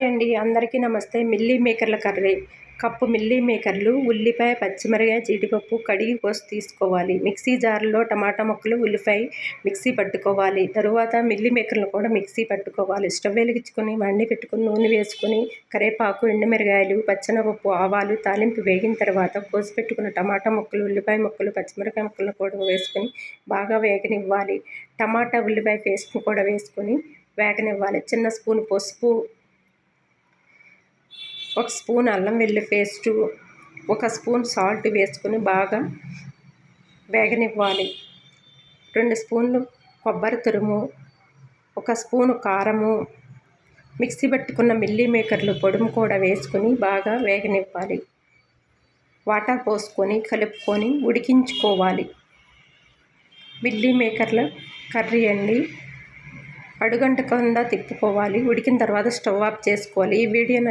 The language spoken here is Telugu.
అండి. అందరికీ నమస్తే. మిల్లీ మేకర్ల కర్రీ. కప్పు మిల్లీ మేకర్లు ఉల్లిపాయ పచ్చిమిరకాయ జీడిపప్పు కడిగి కోసి తీసుకోవాలి. మిక్సీ జార్లో టమాటా ముక్కలు ఉల్లిపాయ మిక్సీ పట్టుకోవాలి. తరువాత మిల్లీ మేకర్లు కూడా మిక్సీ పట్టుకోవాలి. స్టవ్ వెలిగించుకొని మండి పెట్టుకుని నూనె వేసుకొని కరివేపాకు ఎండుమిరగాయలు పచ్చనపప్పు ఆవాలు తాలింపు వేగిన తర్వాత కోసి పెట్టుకున్న టమాటా ముక్కలు ఉల్లిపాయ ముక్కలు పచ్చిమిరకాయ ముక్కలు కూడా వేసుకొని బాగా వేగనివ్వాలి. టమాటా ఉల్లిపాయ పేస్ట్ను కూడా వేసుకొని వేగనివ్వాలి. చిన్న స్పూన్ పసుపు ఒక స్పూన్ అల్లం వెల్లి పేస్టు ఒక స్పూన్ సాల్ట్ వేసుకొని బాగా వేగనివ్వాలి. రెండు స్పూన్లు కొబ్బరి తురుము ఒక స్పూను కారము మిక్సీ పట్టుకున్న మిల్లీ మేకర్లు పొడుము కూడా వేసుకొని బాగా వేగనివ్వాలి. వాటర్ పోసుకొని కలుపుకొని ఉడికించుకోవాలి. మిల్లీ మేకర్ల కర్రీ అండి. అడుగంటకుండా తిప్పుకోవాలి. ఉడికిన తర్వాత స్టవ్ ఆఫ్ చేసుకోవాలి. ఈ వీడియో